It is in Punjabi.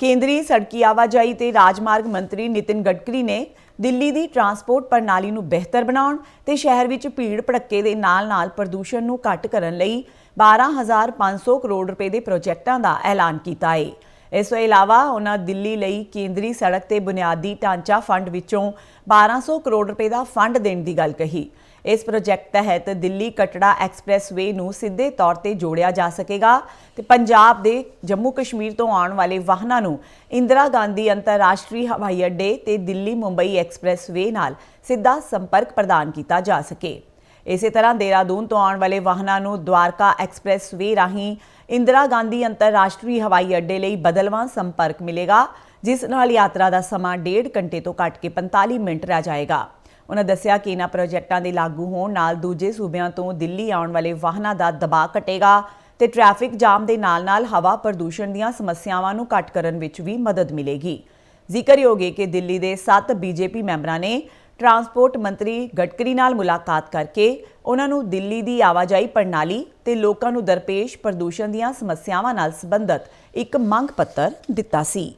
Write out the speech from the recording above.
ਕੇਂਦਰੀ ਸੜਕੀ ਆਵਾਜਾਈ ਤੇ ਰਾਜਮਾਰਗ ਮੰਤਰੀ ਨਿਤਿਨ ਗਡਕਰੀ ਨੇ ਦਿੱਲੀ ਦੀ ਟਰਾਂਸਪੋਰਟ ਪ੍ਰਣਾਲੀ ਨੂੰ ਬਿਹਤਰ ਬਣਾਉਣ ਤੇ ਸ਼ਹਿਰ ਵਿੱਚ ਭੀੜ ਭੜੱਕੇ ਦੇ ਨਾਲ-ਨਾਲ ਪ੍ਰਦੂਸ਼ਣ ਨੂੰ ਘੱਟ ਕਰਨ ਲਈ 12500 ਕਰੋੜ ਰੁਪਏ ਦੇ ਪ੍ਰੋਜੈਕਟਾਂ ਦਾ ਐਲਾਨ ਕੀਤਾ ਹੈ ਇਸ ਤੋਂ ਇਲਾਵਾ ਉਹਨਾਂ ਦਿੱਲੀ ਲਈ ਕੇਂਦਰੀ ਸੜਕ ਤੇ ਬੁਨਿਆਦੀ ਢਾਂਚਾ ਫੰਡ ਵਿੱਚੋਂ 1200 ਕਰੋੜ ਰੁਪਏ ਦਾ ਫੰਡ ਦੇਣ ਦੀ ਗੱਲ ਕਹੀ। ਇਸ ਪ੍ਰੋਜੈਕਟ ਤਹਿਤ ਦਿੱਲੀ ਕਟੜਾ ਐਕਸਪ੍ਰੈਸਵੇ ਨੂੰ ਸਿੱਧੇ ਤੌਰ ਤੇ ਜੋੜਿਆ ਜਾ ਸਕੇਗਾ ਤੇ ਪੰਜਾਬ ਦੇ ਜੰਮੂ ਕਸ਼ਮੀਰ ਤੋਂ ਆਉਣ ਵਾਲੇ ਵਾਹਨਾਂ ਨੂੰ ਇੰਦਰਾ ਗਾਂਧੀ ਅੰਤਰਰਾਸ਼ਟਰੀ ਹਵਾਈ ਅੱਡੇ ਤੇ ਦਿੱਲੀ ਮੁੰਬਈ ਐਕਸਪ੍ਰੈਸਵੇ ਨਾਲ ਸਿੱਧਾ ਸੰਪਰਕ ਪ੍ਰਦਾਨ ਕੀਤਾ ਜਾ ਸਕੇ। ਇਸੇ ਤਰ੍ਹਾਂ ਦੇਹਰਾਦੂਨ ਤੋਂ ਆਉਣ ਵਾਲੇ ਵਾਹਨਾਂ ਨੂੰ ਦਵਾਰਕਾ ਐਕਸਪ੍ਰੈਸਵੇ ਰਾਹੀਂ ਇੰਦਰਾ ਗਾਂਧੀ ਅੰਤਰਰਾਸ਼ਟਰੀ ਹਵਾਈ ਅੱਡੇ ਲਈ ਬਦਲਵਾਂ ਸੰਪਰਕ ਮਿਲੇਗਾ, ਜਿਸ ਨਾਲ ਯਾਤਰਾ ਦਾ ਸਮਾਂ ਡੇਢ ਘੰਟੇ ਤੋਂ ਘੱਟ ਕੇ 45 ਮਿੰਟ ਰਹਿ ਜਾਏਗਾ। ਉਹਨਾਂ ਦੱਸਿਆ ਕਿ ਇਹਨਾਂ ਪ੍ਰੋਜੈਕਟਾਂ ਦੇ ਲਾਗੂ ਹੋਣ ਨਾਲ ਦੂਜੇ ਸੂਬਿਆਂ ਤੋਂ ਦਿੱਲੀ ਆਉਣ ਵਾਲੇ ਵਾਹਨਾਂ ਦਾ ਦਬਾਅ ਘਟੇਗਾ ਤੇ ਟ੍ਰੈਫਿਕ ਜਾਮ ਦੇ ਨਾਲ-ਨਾਲ ਹਵਾ ਪ੍ਰਦੂਸ਼ਣ ਦੀਆਂ ਸਮੱਸਿਆਵਾਂ ਨੂੰ ਘੱਟ ਕਰਨ ਵਿੱਚ ਵੀ ਮਦਦ ਮਿਲੇਗੀ। ਜ਼ਿਕਰਯੋਗ ਹੈ ਕਿ ਦਿੱਲੀ ਦੇ 7 ਬੀਜੇਪੀ ਮੈਂਬਰਾਂ ਨੇ ਟਰਾਂਸਪੋਰਟ ਮੰਤਰੀ ਗਡਕਰੀ ਨਾਲ ਮੁਲਾਕਾਤ ਕਰਕੇ ਉਹਨਾਂ ਨੂੰ ਦਿੱਲੀ ਦੀ ਆਵਾਜਾਈ ਪ੍ਰਣਾਲੀ ਤੇ ਲੋਕਾਂ ਨੂੰ ਦਰਪੇਸ਼ ਪ੍ਰਦੂਸ਼ਣ ਦੀਆਂ ਸਮੱਸਿਆਵਾਂ ਨਾਲ ਸੰਬੰਧਿਤ ਇੱਕ ਮੰਗ ਪੱਤਰ ਦਿੱਤਾ ਸੀ।